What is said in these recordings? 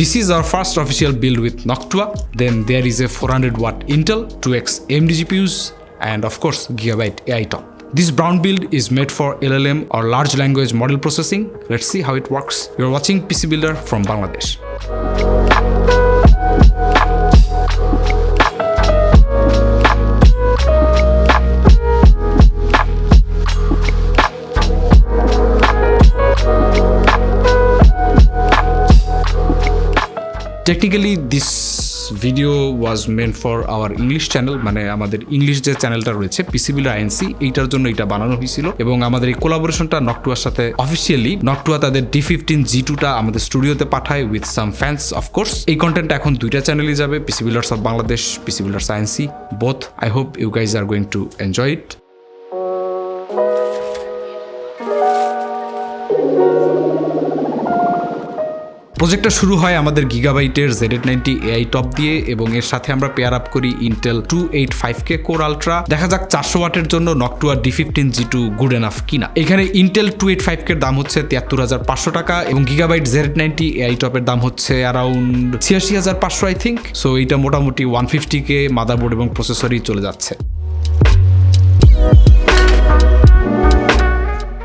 This is our first official build with Noctua. Then there is a 400 watt Intel 2x AMD GPUs and of course Gigabyte AI top. This brown build is made for LLM or large language model processing. Let's see how it works. You're watching PC Builder from Bangladesh. Technically this video was meant for our English channel মানে আমাদের English যে চ্যানেলটা রয়েছে পিসিবিল INC এইটার জন্য এটা বানানো হয়েছিল। এবং আমাদের এই কোলাবোরেশনটা নকটুয়ার সাথে অফিসিয়ালি নকটুয়া তাদের ডি ফিফটিন জি টুটা আমাদের স্টুডিওতে পাঠায় with some fans of course এই কন্টেন্ট এখন দুইটা চ্যানেলই যাবে PC builders of Bangladesh PC builders INC both I hope you guys are going to enjoy it প্রজেক্টটা শুরু হয় আমাদের গিগাবাইটের Z eight ninety AI top দিয়ে এবং এর সাথে আমরা পেয়ার আপ করি Intel two eight five K core ultra দেখা যাক চারশো ওয়াটের জন্য নকটুয়ার D fifteen G two good enough কিনা। এখানে ইন্টেল টু এইট ফাইভ কের দাম হচ্ছে তিয়াত্তর হাজার পাঁচশো টাকা এবং Gigabyte Z eight ninety AI টপের দাম হচ্ছে অ্যারাউন্ড ছিয়াশি হাজার পাঁচশো আই থিঙ্ক সো এটা মোটামুটি ওয়ান ফিফটি কে মাদারবোর্ড এবং প্রসেসরই চলে যাচ্ছে।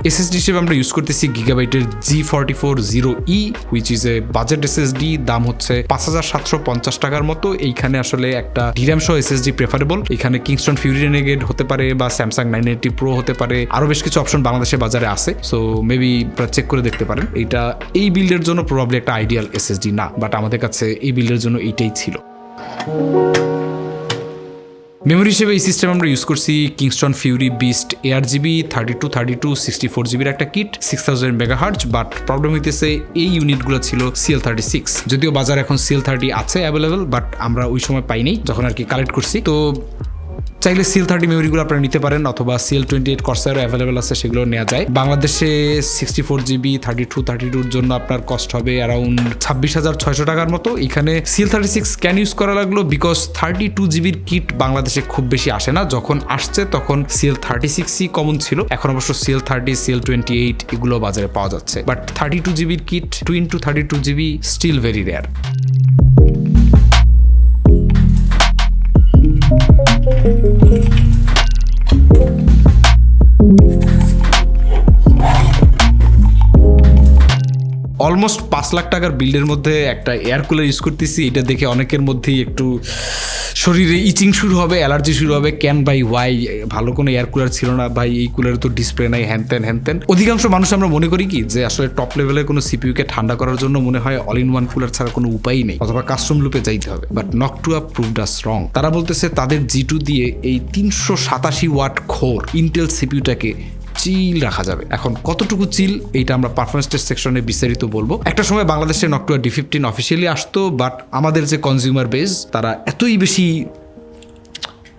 এসএসডি হিসেবে আমরা ইউজ করতেছি গিগাবাইটের G forty four zero E which is a budget SSD দাম হচ্ছে পাঁচ হাজার সাতশো পঞ্চাশ টাকার মতো। এইখানে আসলে একটা ডিরাম সহ এসএসডি প্রেফারেবল এখানে কিংস্টন ফিউরি রেনেগেড হতে পারে বা স্যামসাং নাইন এইটি প্রো হতে পারে। আরও বেশ কিছু অপশন বাংলাদেশে বাজারে আছে। সো মেবি আপনারা চেক করে দেখতে পারেন। এটা এই বিল্ডের জন্য প্রবাবলি একটা আইডিয়াল এসএসডি না বাট আমাদের কাছে এই বিল্ডের জন্য এইটাই ছিল। মেমোরি হিসেবে এই সিস্টেম আমরা ইউজ করছি Kingston Fury Beast air GB thirty two thirty two sixty four জিবির একটা kit six thousand megahertz but problem হইতেছে এই ইউনিটগুলো ছিল সিএল থার্টি সিক্স যদিও বাজার এখন সিএল থার্টি আছে অ্যাভেলেবেল বাট আমরা ওই সময় পাইনি, যখন আর কি কালেক্ট করছি। তো চাইলে সিএল থার্টি মেমোরিগুলো আপনারা নিতে পারেন, অথবা সিএল টোয়েন্টি এইট কর্সারও অ্যাভেলেবেল আছে, সেগুলো নেওয়া যায়। বাংলাদেশে sixty four GB thirty two thirty টুর জন্য আপনার কস্ট হবে অ্যারাউন্ড ছাব্বিশ হাজার ছয়শো টাকার মতো। এখানে CL thirty six can use করা লাগল বিকজ থার্টি টু জিবির কিট বাংলাদেশে খুব বেশি আসে না। যখন আসছে তখন সিএল থার্টি সিক্সই কমন ছিল। এখন অবশ্য CL thirty CL twenty eight এগুলো বাজারে পাওয়া যাচ্ছে। বাট থার্টি টু জিবির kit two into thirty two GB still very rare Thank you. Almost পাঁচ লাখ টাকার বিল্ডের মধ্যে একটা এয়ার কুলার ইউজ করতেছি। এটা দেখে অনেকের মধ্যেই একটু শরীরে ইচিং শুরু হবে, অ্যালার্জি শুরু হবে। ক্যান বাই ওয়াই ভালো কোনো এয়ার কুলার ছিল না। ভাই, এই কুলারে তো ডিসপ্লে নাই হ্যান ত্যান হ্যান ত্যান অধিকাংশ মানুষ আমরা মনে করি কি, যে আসলে টপ লেভেলের কোনো সিপিউকে ঠান্ডা করার জন্য মনে হয় অল ইন ওয়ান কুলার ছাড়া কোনো উপায়ই নেই। অথবা কাস্টম লুপে যাইতে হবে। But Noctua proved us wrong তারা বলতেছে, তাদের জি টু দিয়ে এই তিনশো সাতাশি ওয়াট খোর ইন্টেল সিপিইউটাকে চিল রাখা যাবে। এখন কতটুকু চিল, এইটা আমরা পারফরমেন্স টেস্ট সেকশনে বিস্তারিত বলব। একটা সময় বাংলাদেশে নকটুয়া ডি ফিফটিন অফিসিয়ালি আসতো বাট আমাদের যে কনজিউমার বেস তারা এতই বেশি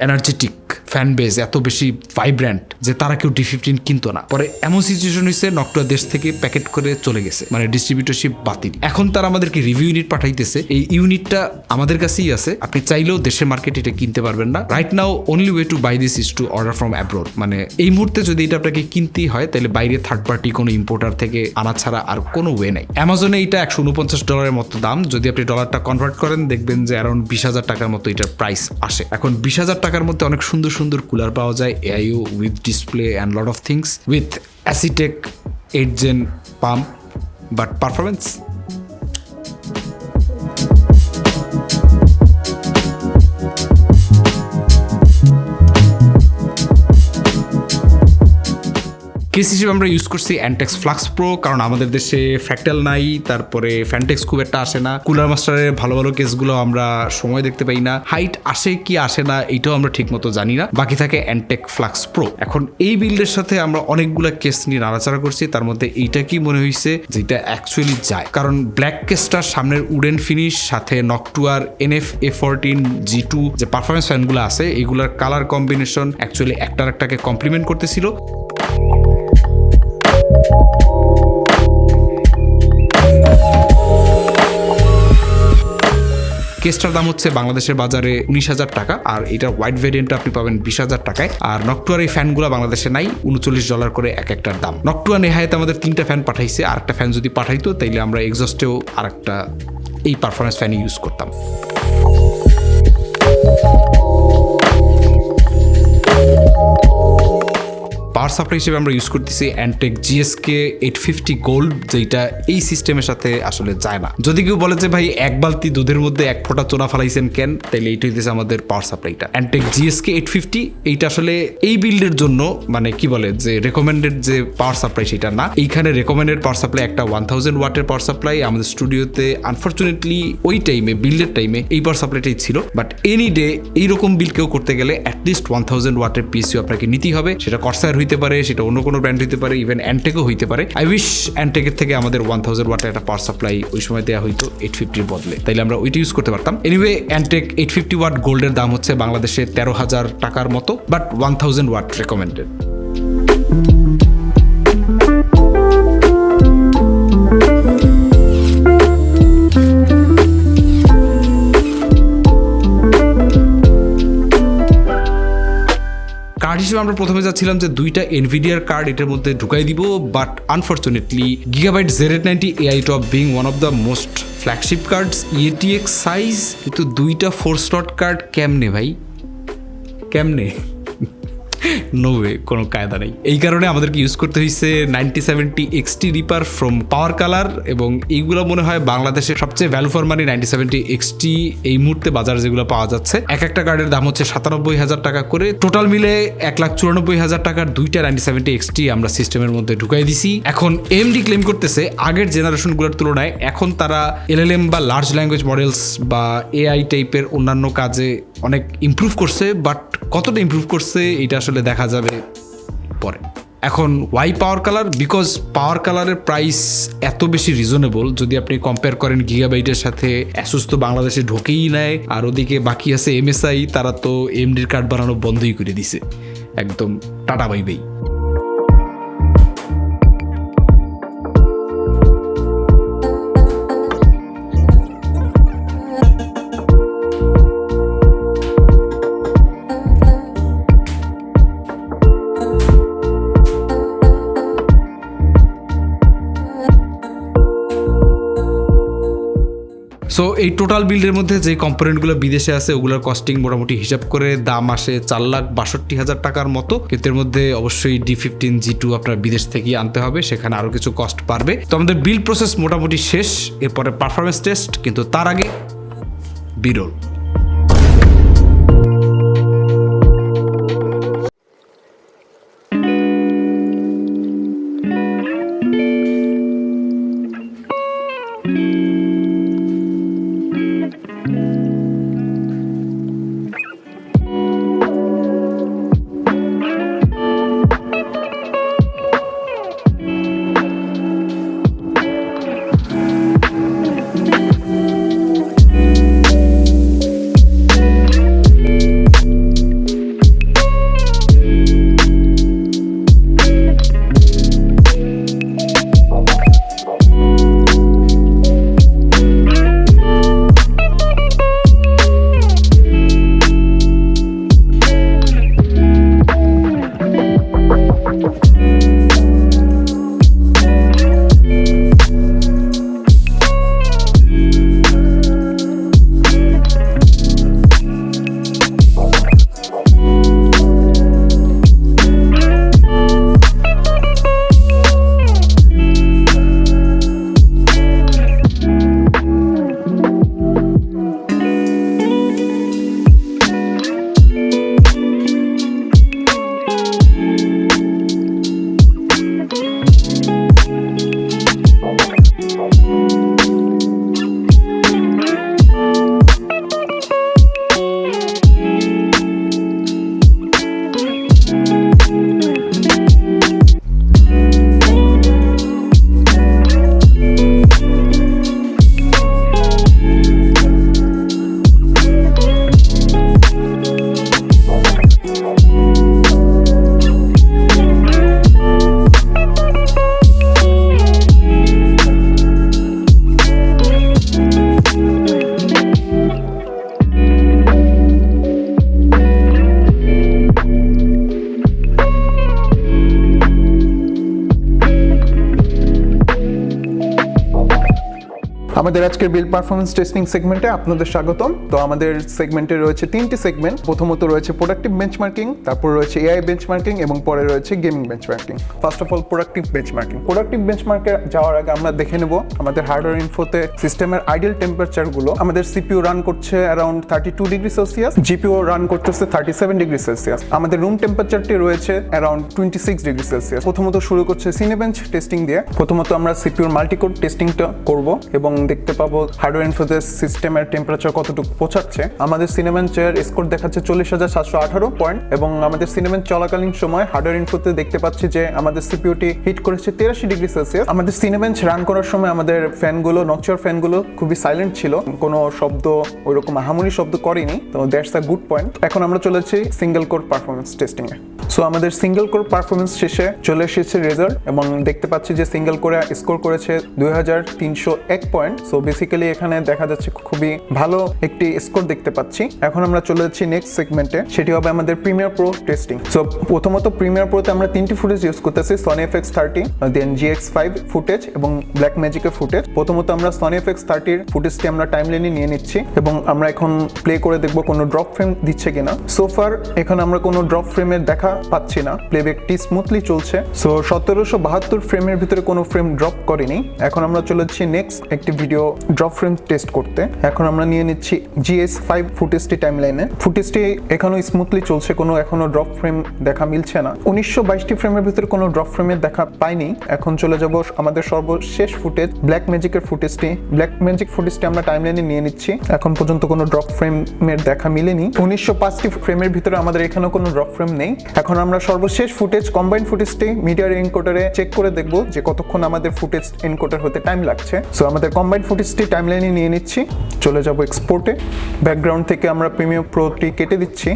এনার্জেটিক ফ্যান বেস এত বেশি ভাইব্র্যান্ট যে তারা কেউ ডি ফিফটিন কিনতো না। পরে এমন সিচুয়েশন হয়েছে নকটুয়া দেশ থেকে প্যাকেট করে চলে গেছে। মানে ডিস্ট্রিবিউটরশিপ বাতিল। এখন তারা আমাদেরকে রিভিউ ইউনিট পাঠাইতেছে। এই ইউনিটটা আমাদের কাছেই আছে। আপনি চাইলেও দেশের মার্কেটে এটা কিনতে পারবেন না। Right now only way to buy this is to order from abroad মানে এই মুহূর্তে যদি এটা আপনাকে কিনতেই হয়, তাহলে বাইরে থার্ড পার্টি কোনো ইম্পোর্টার থেকে আনা ছাড়া আর কোনো ওয়ে নাই। অ্যামাজনে এটা একশো উনপঞ্চাশ ডলারের মতো দাম। যদি আপনি ডলারটা কনভার্ট করেন, দেখবেন যে অ্যারাউন্ড বিশ হাজার টাকার মতো এটার প্রাইস আসে। এখন বিশ হাজার টাকার মধ্যে অনেক সুন্দর সুন্দর কুলার পাওয়া যায় AIO with display and lot of things with Asetek eight gen pump but performance case হিসেবে আমরা ইউজ করছি অ্যান্টেক্স ফ্লাক্স প্রো কারণ আমাদের দেশে ফ্র্যাকটাল নাই, তারপরে ফ্যান্টেক্স খুব একটা আসে না। কুলার মাস্টারের ভালো ভালো কেসগুলো আমরা সময় দেখতে পাই না। হাইট আসে কি আসে না এইটাও আমরা ঠিক মতো জানি না। বাকি থাকে অ্যান্টেক ফ্লাক্স প্রো এখন এই বিল্ডের সাথে আমরা অনেকগুলো কেস নিয়ে নাড়াচাড়া করছি। তার মধ্যে এইটা কি মনে হয়েছে যেটা অ্যাকচুয়ালি যায়। কারণ ব্ল্যাক কেসটার সামনের উডেন ফিনিশ সাথে নকটুয়ার N F A fourteen G two যে পারফরমেন্স ফ্যানগুলো আছে, এগুলার কালার কম্বিনেশন অ্যাকচুয়ালি একটার একটাকে কমপ্লিমেন্ট করতেছিল। কেসটার দাম হচ্ছে বাংলাদেশের বাজারে উনিশ হাজার টাকা, আর এটার হোয়াইট ভেরিয়েন্ট আপনি পাবেন বিশ হাজার টাকায়। আর নকটুয়ার এই ফ্যানগুলো বাংলাদেশে নাই, উনচল্লিশ ডলার করে এক একটার দাম। নকটুয়া নেহায়ত আমাদের তিনটা ফ্যান পাঠাইছে, আর একটা ফ্যান যদি পাঠাইতো, তাইলে আমরা এক্সস্টেও আর একটা এই পারফরমেন্স ফ্যান ইউজ করতাম। পাওয়ার সাপ্লাই হিসেবে আমরা ইউজ করতেছি Antec GSK eight fifty gold যেটা এই সিস্টেমের সাথে আসলে যায় না। যদি কেউ বলে যে, ভাই, এক বালতি দুধের মধ্যে এক ফোঁটা চোনা ফালাইছেন কেন? তাহলে এইটা হইতেছে আমাদের পাওয়ার সাপ্লাইটা অ্যান্টেক জিএসকে এইট ফিফটি এইটা আসলে এই বিল্ডের জন্য মানে কি বলে, যে রেকমেন্ডেড যে পাওয়ার সাপ্লাই সেটা না, এইখানে রেকমেন্ডেড পাওয়ার সাপ্লাই একটা ওয়ান থাউজেন্ড ওয়াটের পাওয়ার সাপ্লাই আমাদের স্টুডিওতে আনফর্চুনেটলি ওই টাইমে বিল্ডের টাইমে এই পাওয়ার সাপ্লাইটাই ছিল। বাট এনি ডে এইরকম বিল কেউ করতে গেলে অ্যাটলিস্ট ওয়ান থাউজেন্ড ওয়াটের পিসিও আপনাকে নিতেই হবে। সেটা কর্সার পারে, সেটা অন্য কোনো ব্র্যান্ড হইতে পারে ইভেন অ্যান্টেকও হইতে পারে। আই উইশ অ্যান্টেকের থেকে আমাদের ওয়ান থাউজেন্ড ওয়াটের একটা পাওয়ার সাপ্লাই ওই সময় দেওয়া হইতো এইট ফিফটির বদলে। তাইলে আমরা ওইটা ইউজ করতে পারতাম। Anyway Antec eight fifty watt গোল্ডের দাম হচ্ছে বাংলাদেশে তেরো হাজার টাকার মতো but one thousand watt recommended card হিসেবে আমরা প্রথমে যাচ্ছিলাম যে দুইটা এনভিডিয়ার কার্ড এটার মধ্যে ঢুকাই দিব but unfortunately Gigabyte Z ninety AI top being one of the most flagship cards EATX size কিন্তু দুইটা ফোর স্লট কার্ড কেমনে ভাই? কেমনে? নো ওয়ে কোনো কায়দা নেই। এই কারণে আমাদেরকে ইউজ করতে হয়েছে ninety seventy XT Reaper from PowerColor এবং এইগুলো মনে হয় বাংলাদেশের সবচেয়ে value for money ninety seventy XT এই মুহূর্তে বাজারে যেগুলো পাওয়া যাচ্ছে। এক একটা কার্ডের দাম হচ্ছে সাতানব্বই হাজার টাকা করে। টোটাল মিলে এক লাখ চুরানব্বই হাজার টাকার দুইটা নাইনটি সেভেন্টি এক্সটি আমরা সিস্টেমের মধ্যে ঢুকাই দিছি। এখন এমডি ক্লেম করতেছে, আগের জেনারেশনগুলোর তুলনায় এখন তারা এলএলএম বা লার্জ ল্যাঙ্গুয়েজ মডেলস বা এআই টাইপের অন্যান্য কাজে অনেক ইম্প্রুভ করছে বাট কতটা ইম্প্রুভ করছে, এটা আসলে দেখা যাবে পরে। এখন ওয়াই পাওয়ার কালার বিকজ পাওয়ার কালারের প্রাইস এত বেশি রিজনেবল যদি আপনি কম্পেয়ার করেন গিগাবাইটের সাথে অ্যাসুস তো বাংলাদেশে ঢোকেই নেয় আর ওদিকে বাকি আছে এমএসআই তারা তো এমডির কার্ড বানানো বন্ধই করে দিছে। একদম টাটা বাইবেই বাই সো এই টোটাল বিল্ডের মধ্যে যে কম্পোনেন্টগুলো বিদেশে আছে, ওগুলোর কস্টিং মোটামুটি হিসাব করে দাম আসে চার লাখ বাষট্টি হাজার টাকার মতো। কিন্তু এর মধ্যে অবশ্যই ডি ফিফটিন জি টু আপনার বিদেশ থেকেই আনতে হবে, সেখানে আরও কিছু কস্ট পারবে তো আমাদের বিল প্রসেস মোটামুটি শেষ, এরপরে পারফরমেন্স টেস্ট কিন্তু তার আগে বিরল আমাদের আজকের বিল পারফরমেন্স টেস্টিং সেগমেন্টে আপনাদের স্বাগতম। তো আমাদের সেগমেন্টে রয়েছে তিনটি সেগমেন্ট প্রথমত রয়েছে প্রোডাক্টিভ বেঞ্চমার্কিং তারপর রয়েছে এআই বেঞ্চমার্কিং এবং পরে রয়েছে gaming benchmarking first of all productive benchmarking productive বেঞ্চমার্কে যাওয়ার আগে আমরা দেখে নেব আমাদের হার্ডওয়্যার ইনফোতে সিস্টেমের আইডিয়াল টেম্পারেচারগুলো আমাদের সিপিইউ রান করছে around thirty two degree Celsius GPU run করতেছে থার্টি সেভেন ডিগ্রি সেলসিয়াস আমাদের রুম টেম্পারেচারটি রয়েছে around twenty six degree Celsius প্রথমত শুরু করছে সিনেবেঞ্চ টেস্টিং দিয়ে। প্রথমত আমরা সিপিউর মাল্টিকোড টেস্টিংটা করব এবং পাবো হার্ডওয়্যার ইনফোতে সিস্টেমের টেম্পারেচার কতটুকু পৌঁছাচ্ছে। আমাদের সিনেবেঞ্চের স্কোর দেখাচ্ছে চল্লিশ হাজার সাতশো আঠারো পয়েন্ট এবং আমাদের সিনেবেঞ্চ চলাকালীন সময় হার্ডওয়্যার ইনফোতে দেখতে পাচ্ছি যে আমাদের সিপিউটি হিট করেছে তেরাশি ডিগ্রি সেলসিয়াস আমাদের সিনেবেঞ্চ রান করার সময় আমাদের ফ্যানগুলো নকচার ফ্যানগুলো খুবই সাইলেন্ট ছিল। কোনো শব্দ ওইরকম আহামরি শব্দ করেনি, তো দ্যাটস আ গুড পয়েন্ট এখন আমরা চলেছি সিঙ্গেল কোর পারফরমেন্স টেস্টিং এ। সো আমাদের সিঙ্গেল কোর পারফরমেন্স শেষে চলে এসেছে রেজাল্ট এবং দেখতে পাচ্ছি যে সিঙ্গেল কোরে স্কোর করেছে দুই হাজার তিনশো এক পয়েন্ট সো বেসিক্যালি এখানে দেখা যাচ্ছে খুবই ভালো একটি স্কোর দেখতে পাচ্ছি। এখন আমরা চলে যাচ্ছি নেক্সট সেগমেন্টে সেটি হবে আমাদের প্রিমিয়ার প্রো টেস্টিং সো প্রথমত প্রিমিয়ার প্রোতে আমরা তিনটি ফুটেজ ইউজ করতেছি Sony F X thirty then G X five footage এবং ব্ল্যাক ম্যাজিকের ফুটেজ প্রথমত আমরা সনি এফ এক্স থার্টির ফুটেজটি আমরা টাইম লাইনে নিয়ে নিচ্ছি এবং আমরা এখন প্লে করে দেখব কোনো ড্রপ ফ্রেম দিচ্ছে কিনা। সোফার এখানে আমরা কোনো ড্রপ ফ্রেমের দেখা পাচ্ছি না। প্লেব্যাকটি স্মুথলি চলছে। সো সতেরোশো বাহাত্তর ফ্রেমের ভিতরে কোনো ফ্রেম ড্রপ করেনি। এখন আমরা চলে যাচ্ছি নেক্সট একটি ভিডিও ড্রপ ফ্রেম টেস্ট করতে। এখন আমরা নিয়ে নিচ্ছি জিএস ফাইভ ফুটেজটি টাইম লাইনে ফুটেজটি এখনও স্মুথলি চলছে, কোনো এখনও ড্রপ ফ্রেম দেখা মিলছে না। উনিশশো বাইশটি ফ্রেমের ভিতরে কোনো ড্রপ ফ্রেমের দেখা পাইনি। এখন চলে যাব আমাদের সর্বশেষ ফুটেজ ব্ল্যাক ম্যাজিকের ফুটেজটি। ব্ল্যাক ম্যাজিক ফুটেজটি আমরা টাইম লাইনে নিয়ে নিচ্ছি। এখন পর্যন্ত কোনো ড্রপ ফ্রেমের দেখা মিলেনি। উনিশশো পাঁচটি ফ্রেমের ভিতরে আমাদের এখানেও কোনো ড্রপ ফ্রেম নেই। এখন আমরা সর্বশেষ ফুটেজ কম্বাইন ফুটেজটি মিডিয়ার এনকোডারে চেক করে দেখব যে কতক্ষণ আমাদের ফুটেজ এনকোডার হতে টাইম লাগছে। সো আমাদের কম্বাইন ফুটেজটি টাইম লাইনে নিয়ে নিচ্ছি। চলে যাব এক্সপোর্টে ব্যাকগ্রাউন্ড থেকে আমরা প্রিমিয়াম প্রোটি কেটে দিচ্ছি।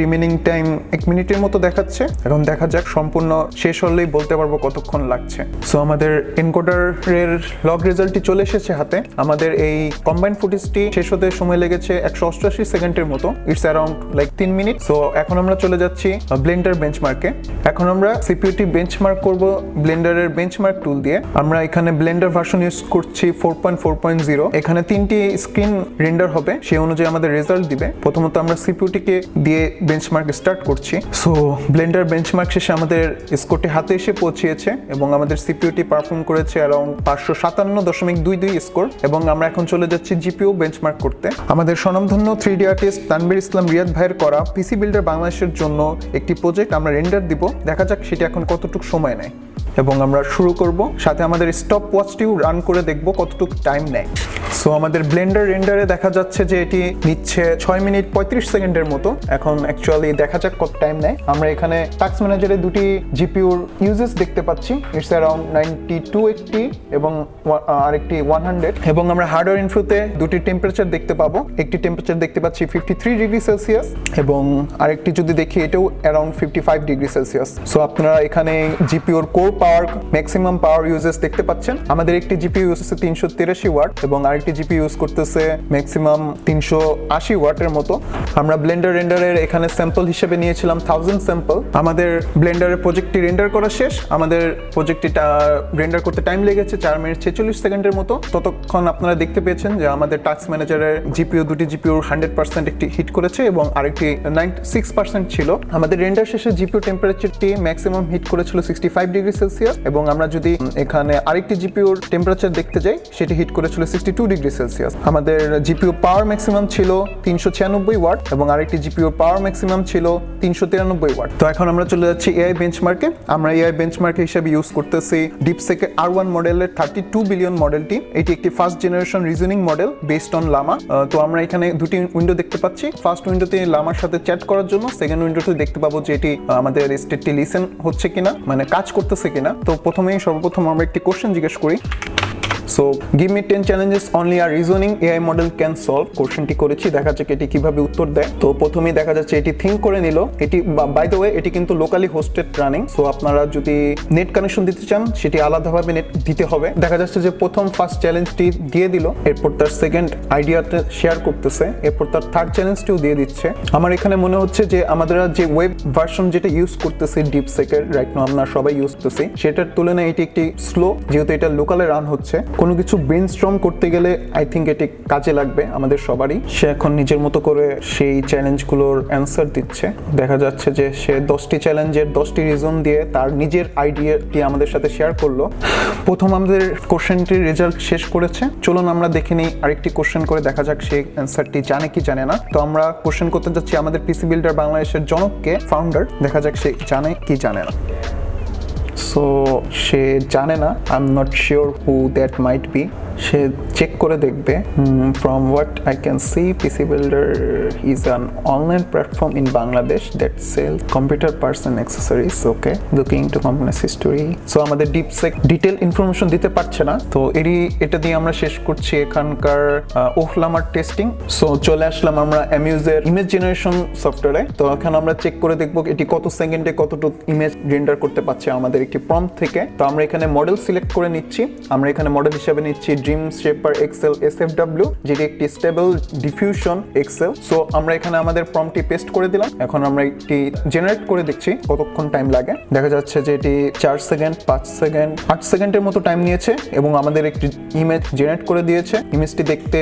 রিমেনিং টাইম এক মিনিটের মতো দেখাচ্ছে। এখন দেখা যাক, সম্পূর্ণ শেষ হলেই বলতে পারব কতক্ষণ লাগছে। সো আমাদের এনকোডারের লগ রেজাল্টটি চলে এসেছে হাতে। আমাদের এই কম্বাইন ফুটেজটি শেষ হতে সময় লেগেছে একশো অষ্টআশি সেকেন্ডের মতো। ইটস অ্যারাউন্ড লাইক তিন মিনিট সো এখন আমরা চলে যাচ্ছি ব্লেন্ডার বেঞ্চমার্কে এখন আমরা সিপিউটি বেঞ্চমার্ক করব ব্লেন্ডারের বেঞ্চমার্ক টুল দিয়ে। আমরা এখানে ব্লেন্ডার ভার্সন ইউজ করছি four point four point zero এখানে তিনটি স্ক্রিন রেন্ডার হবে, সেই অনুযায়ী আমাদের রেজাল্ট দিবে। প্রথমত আমরা সিপিউটিকে দিয়ে বেঞ্চমার্ক স্টার্ট করছি। সো ব্লেন্ডার বেঞ্চমার্ক শেষে আমাদের স্কোরটি হাতে এসে পৌঁছিয়েছে এবং আমাদের সিপিউটি পারফর্ম করেছে অ্যারাউন্ড পাঁচশো সাতান্ন দশমিক দুই দুই স্কোর এবং আমরা এখন চলে যাচ্ছি জিপিও বেঞ্চমার্ক করতে। আমাদের স্বনামধন্য three D artist Tanvir Islam, Riyad ভাইয়ের করা পিসি বিল্ডার বাংলাদেশের জন্য একটি প্রজেক্ট আমরা রেন্ডার দিব। দেখা যাক সেটি এখন কতটুকু সময় নেয়। এবং আমরা শুরু করব। সাথে আমাদের স্টপ ওয়াচটিও রান করে দেখব কতটুকু টাইম নেয়। সো আমাদের ব্লেন্ডার রেন্ডারে দেখা যাচ্ছে যে এটি নিচ্ছে ছয় মিনিট পঁয়ত্রিশ সেকেন্ডের মতো। এখন অ্যাকচুয়ালি দেখা যাক কত টাইম নেয়। আমরা এখানে টাস্ক ম্যানেজারে দুটি জিপিউর ইউজেস দেখতে পাচ্ছি। It's around ninety two eighty এবং আরেকটি ওয়ান হান্ড্রেড এবং আমরা হার্ডওয়্যার ইনফ্রুতে দুটি টেম্পারেচার দেখতে পাবো। একটি টেম্পারেচার দেখতে পাচ্ছি ফিফটি থ্রি ডিগ্রি সেলসিয়াস এবং আরেকটি যদি দেখি, এটাও around fifty five degree Celsius so আপনারা এখানে জিপিওর core power maximum power uses দেখতে পাচ্ছেন। আমাদের একটি জিপিও ইউজ হচ্ছে তিনশো তিরাশি ওয়াট এবং আরেকটি জিপি ইউজ করতেছে ম্যাক্সিমাম তিনশো আশি ওয়াটের মতো। আমরা ব্লেন্ডার রেন্ডারের এখানে স্যাম্পল হিসেবে নিয়েছিলাম থাউজেন্ড স্যাম্পল আমাদের ব্লেন্ডারের প্রজেক্টটি রেন্ডার করা শেষ। আমাদের প্রজেক্টটিটা রেন্ডার করতে টাইম লেগেছে চার মিনিট ছেচল্লিশ সেকেন্ডের মতো। ততক্ষণ আপনারা দেখতে পেয়েছেন যে আমাদের টাস্ক ম্যানেজারের জিপিও দুটি জিপিওর হান্ড্রেড পার্সেন্ট একটি হিট করেছে এবং আরেকটি নাইনটি সিক্স পার্সেন্ট ছিল। আমাদের রেন্ডার শেষে জিপিও টেম্পারেচারটি ম্যাক্সিমাম হিট করেছিল সিক্সটি ফাইভ ডিগ্রি সেলসিয়াস এবং আমরা যদি এখানে আরেকটি জিপিওর টেম্পারেচার দেখতে যাই, সেটি হিট করেছিল সিক্সটি টু ডিগ্রি সেলসিয়াস আমাদের জিপিও পাওয়ার ম্যাক্সিমাম ছিল তিনশো ছিয়ানব্বই ওয়াট এবং আরেকটি জিপিও পাওয়ার ম্যাক্সিমাম ছিল তিনশো তিরানব্বই ওয়াট। তো এখন আমরা চলে যাচ্ছি এআই বেঞ্চ বেঞ্চমার্কে আমরা এআই বেঞ্চ বেঞ্চমার্ক হিসেবে ইউজ করতেছি ডিপসেকের আর ওয়ান মডেলের থার্টি টু বিলিয়ন মডেলটি এটি একটি first generation reasoning model based on Llama তো আমরা এখানে দুটি উইন্ডো দেখতে পাচ্ছি। ফার্স্ট উইন্ডোতে লামার সাথে চ্যাট করার জন্য। সেকেন্ড উইন্ডোতে দেখতে পাবো যে এটি আমাদের স্টেটটি লিসেন হচ্ছে কিনা মানে কাজ করতেছে কিনা। তো প্রথমেই সর্বপ্রথম আমরা একটি কোশ্চেন জিজ্ঞেস করি। So give me ten challenges only our reasoning AI model can solve কোশ্চেনটি করেছি দেখা যাচ্ছে এটি কীভাবে উত্তর দেয়। তো প্রথমেই দেখা যাচ্ছে এটি থিঙ্ক করে নিল। এটি বাই দ্য ওয়ে এটি কিন্তু লোকালি হোস্টেড রানিং সো আপনারা যদি নেট কানেকশন দিতে চান, সেটি আলাদাভাবে নেট দিতে হবে। দেখা যাচ্ছে যে প্রথম ফার্স্ট চ্যালেঞ্জটি দিয়ে দিল, এরপর তার সেকেন্ড আইডিয়াতে শেয়ার করতেছে, এরপর তার থার্ড চ্যালেঞ্জটিও দিয়ে দিচ্ছে। আমার এখানে মনে হচ্ছে যে আমাদের যে ওয়েব ভার্সন যেটা ইউজ করতেছি ডিপ সেকের রাইট নো আমরা সবাই ইউজ করতেছি, সেটার তুলনায় এটি একটি স্লো যেহেতু এটা লোকালে রান হচ্ছে। কোনো কিছু ব্রেন করতে গেলে আই থিঙ্ক এটি কাজে লাগবে আমাদের সবারই। সে এখন নিজের মতো করে সেই চ্যালেঞ্জগুলোর অ্যান্সার দিচ্ছে। দেখা যাচ্ছে যে সে দশটি চ্যালেঞ্জের দশটি রিজন দিয়ে তার নিজের আইডিয়াটি আমাদের সাথে শেয়ার করল। প্রথম আমাদের কোশ্চেনটির রেজাল্ট শেষ করেছে। চলুন আমরা দেখে নিই আরেকটি কোশ্চেন করে দেখা যাক সে অ্যান্সারটি জানে কি জানে না। তো আমরা কোশ্চেন করতে যাচ্ছি আমাদের পিসি বিল্ডার বাংলাদেশের জনককে ফাউন্ডার দেখা যাক সে জানে কি জানে না। সো সে জানে না I am not sure who that might be say check করে দেখবে from what I can see PC builder is an online platform in Bangladesh that sell computer person accessories okay looking to companies history so আমাদের DeepSeek detail information দিতে পারছে না। তো এরই, এটা দিয়ে আমরা শেষ করছি এখানকার ওহলামার টেস্টিং সো চলে আসলাম আমরা অ্যামিউজের ইমেজ জেনারেশন সফটওয়্যারে তো এখানে আমরা চেক করে দেখব এটি কত সেকেন্ডে কতটুকু ইমেজ রেন্ডার করতে পারছে আমাদের একটি প্রম্পট থেকে। তো আমরা এখানে মডেল সিলেক্ট করে নিচ্ছি। আমরা এখানে মডেল হিসেবে নিচ্ছি DreamShaper XL S F W যেটি একটি স্টেবল ডিফিউশন এক্সেল সো আমরা এখানে আমাদের প্রম্পটটি পেস্ট করে দিলাম। এখন আমরা একটি জেনারেট করে দেখছি কতক্ষণ টাইম লাগে। দেখা যাচ্ছে যে এটি চার সেকেন্ড পাঁচ সেকেন্ড আট সেকেন্ডের মতো টাইম নিয়েছে এবং আমাদের একটি ইমেজ জেনারেট করে দিয়েছে। ইমেজটি দেখতে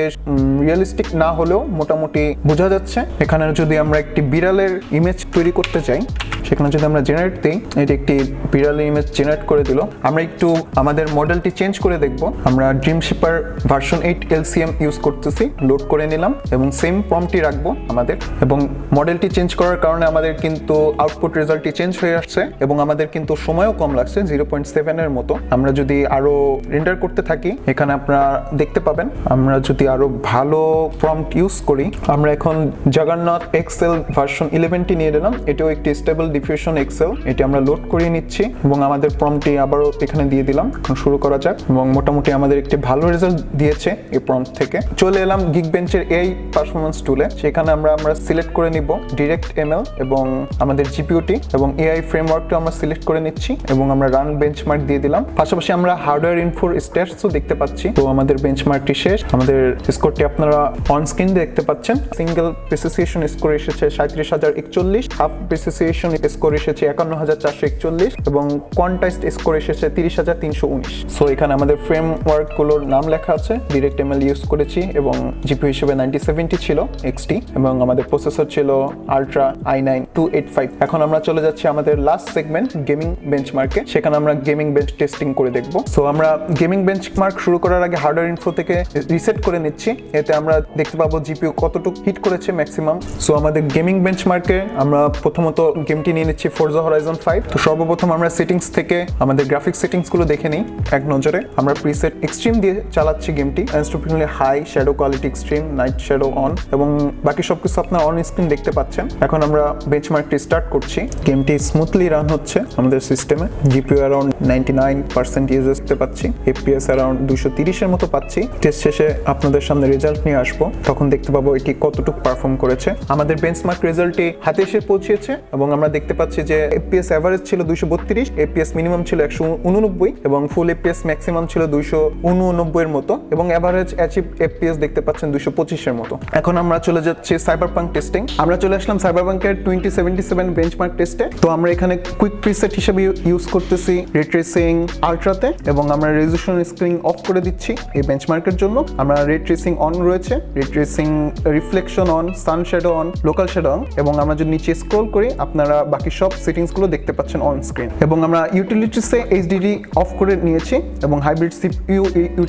রিয়েলিস্টিক না হলেও মোটামুটি বোঝা যাচ্ছে। এখানে যদি আমরা একটি বিড়ালের ইমেজ তৈরি করতে চাই, সেখানে যদি আমরা জেনারেট দিই, এটি একটি বিড়ালের ইমেজ জেনারেট করে দিল। আমরা একটু আমাদের মডেলটি চেঞ্জ করে দেখব। আমরা DreamShaper version eight LCM use করতেছি লোড করে নিলাম এবং সেম প্রমটি রাখব আমাদের এবং মডেলটি চেঞ্জ করার কারণে আমাদের কিন্তু আউটপুট রেজাল্টটি চেঞ্জ হয়ে আসছে এবং আমাদের কিন্তু সময়ও কম লাগছে জিরো পয়েন্ট সেভেনের মতো। আমরা যদি আরও রেন্ডার করতে থাকি, এখানে আপনারা দেখতে পাবেন, আমরা যদি আরও ভালো প্রম্পট ইউজ করি, আমরা এখন জগন্নাথ এক্সেল ভার্সন ইলেভেনটি নিয়ে নিলাম, এটাও একটি স্টেবল ডিফিউশন এক্সেল এটি আমরা লোড করিয়ে নিচ্ছি এবং আমাদের প্রম্পটি আবারও এখানে দিয়ে দিলাম শুরু করা যাক এবং মোটামুটি আমাদের একটি ভালো রেজাল্ট দিয়েছে এই প্রম্পট থেকে। চলে এলাম গিগ বেঞ্চের এই পারফরমেন্স টুলে সেখানে আমরা আমরা সিলেক্ট করে নিব ডিরেক্ট এমএল এবং আমাদের জিপিওটি এবং এআই ফ্রেমওয়ার্কটা আমরা সিলেক্ট করে নিচ্ছি এবং আমরা রান বেঞ্চমার্ক দিয়ে দিলাম। পাশাপাশি আমরা হার্ডওয়্যার ইনফোর স্ট্যাটসও দেখতে পাচ্ছি। তো আমাদের বেঞ্চমার্কটি শেষ। আমাদের স্কোরটি আপনারা অন স্ক্রিন দেখতে পাচ্ছেন। সিঙ্গেল প্রিসিসিয়েশন স্কোর এসেছে সাঁত্রিশ হাজার একচল্লিশ। হাফ প্রিসিসিয়েশন স্কোর এসেছে একান্ন হাজার চারশো একচল্লিশ এবং কোয়ান্টাইজড স্কোর এসেছে তিরিশ হাজার তিনশো উনিশ। সো এখানে আমাদের ফ্রেমওয়ার্কগুলোর নাম লেখা আছে ডিরেক্ট এমএল ইউজ করেছি এবং জিপি হিসেবে নাইনটি সেভেন্টি ছিল এক্সটি এবং আমাদের প্রসেসর ছিল ultra I nine two eight five এখন আমরা চলে যাচ্ছি আমাদের লাস্ট সেগমেন্ট গেমিং বেঞ্চমার্কে সেখানে আমরা গেমিং বেঞ্চ টেস্টিং করে দেখব। সো আমরা গেমিং বেঞ্চমার্ক শুরু করার আগে হার্ডওয়্যার ইনফো থেকে রিসেট করে নিচ্ছি। এতে আমরা দেখতে পাবো জিপিইউ কতটুকু হিট করেছে ম্যাক্সিমাম সো আমাদের গেমিং বেঞ্চমার্কে আমরা প্রথমত গেমটি নিয়ে নিচ্ছি ফোরজা হরাইজন ফাইভ তো সর্বপ্রথম আমরা সেটিংস থেকে আমাদের গ্রাফিক্স সেটিংসগুলো দেখে নিই, এক নজরে। আমরা প্রিসেট এক্সট্রিম দিয়ে চালাচ্ছি গেমটি। Instrumentally high shadow quality extreme night shadow on এবং বাকি সবকিছু আপনার অন স্ক্রিন দেখতে পাচ্ছেন। এখন আমরা বেঞ্চমার্কটি স্টার্ট করছি। গেমটি স্মুথলি রান হচ্ছে আমাদের সিস্টেমে GPU around ninety nine percent use আসতে পাচ্ছি। এপিএস অ্যারাউন্ড দুশো তিরিশের মতো পাচ্ছি। টেস্ট শেষে আপনাদের সামনে রেজাল্ট নিয়ে আসব। তখন দেখতে পাবো এটি কতটুকু পারফর্ম করেছে। আমাদের বেঞ্চমার্ক রেজাল্টটি হাতে এসে পৌঁছেছে, এবং আমরা দেখতে পাচ্ছি যে এপিএস অ্যাভারেজ ছিল দুশো বত্রিশ এপিএস মিনিমাম ছিল একশো উননব্বই, এবং ফুল এপিএস ম্যাক্সিমাম ছিল দুইশো উননব্বই। এর মতো এবং অ্যাভারেজ অ্যাচিভ এপিএস দেখতে পাচ্ছেন দুইশো পঁচিশের মতো। এখন আমরা চলে যাচ্ছি সাইবার পাঙ্ক টেস্টিং আমরা চলে আসলাম সাইবার পাঙ্কের টোয়েন্টি সেভেন্টি সেভেন বেঞ্চমার্ক টেস্টে তো আমরা এখানে কুইক প্রিসেট হিসেবে ইউজ করতেছি রেট্রেসিং আলট্রাতে এবং আমরা রেজুলেশন স্ক্রিন অফ করে দিচ্ছি এই বেঞ্চমার্কের জন্য। আমরা রেড ট্রেসিং অন রয়েছে ray tracing reflection on sun shadow on local shadow on এবং আমরা যদি নিচে স্ক্রল করি, আপনারা বাকি সব সেটিংসগুলো দেখতে পাচ্ছেন অন স্ক্রিন এবং আমরা ইউটিলিটিসে এইচডিডি অফ করে নিয়েছি এবং হাইব্রিড সিপিইউ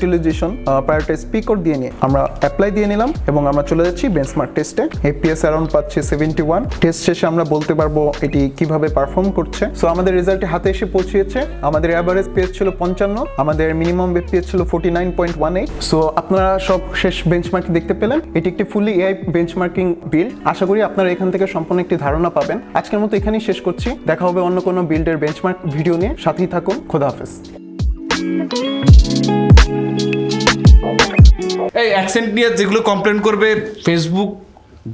ইউটিলাইজেশন প্রায়োরিটাইজ স্পিকর দিয়ে নিয়ে আমরা অ্যাপ্লাই দিয়ে নিলাম এবং আমরা চলে যাচ্ছি বেঞ্চমার্ক টেস্টে এপিএস অ্যারাউন্ড পাচ্ছে সেভেন্টি ওয়ান টেস্ট শেষে আমরা বলতে পারব এটি কীভাবে পারফর্ম করছে। সো আমাদের রেজাল্টে হাতে এসে পৌঁছেছে। আমাদের অ্যাভারেজ পেজ ছিল পঞ্চান্ন, আমাদের মিনিমাম পেজ ছিল forty nine point one eight so আপনারা সব শেষ বেঞ্চমার্ক দেখতে পেলেন। এটি একটি ফুলি এআই বেঞ্চমার্কিং বিল্ড আশা করি আপনারা এখান থেকে সম্পূর্ণ একটি ধারণা পাবেন। আজকের মতো এখানেই শেষ করছি। দেখা হবে অন্য কোনো বিল্ডের বেঞ্চমার্ক ভিডিও নিয়ে। সাথেই থাকুন। খোদা হাফেজ। এই অ্যাকসেন্ট নিয়ে যেগুলো কমপ্লেন করবে ফেসবুক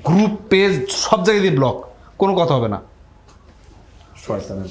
গ্রুপ পেজ সব জায়গায় দিয়ে ব্লক কোনো কথা হবে না। শয়তানের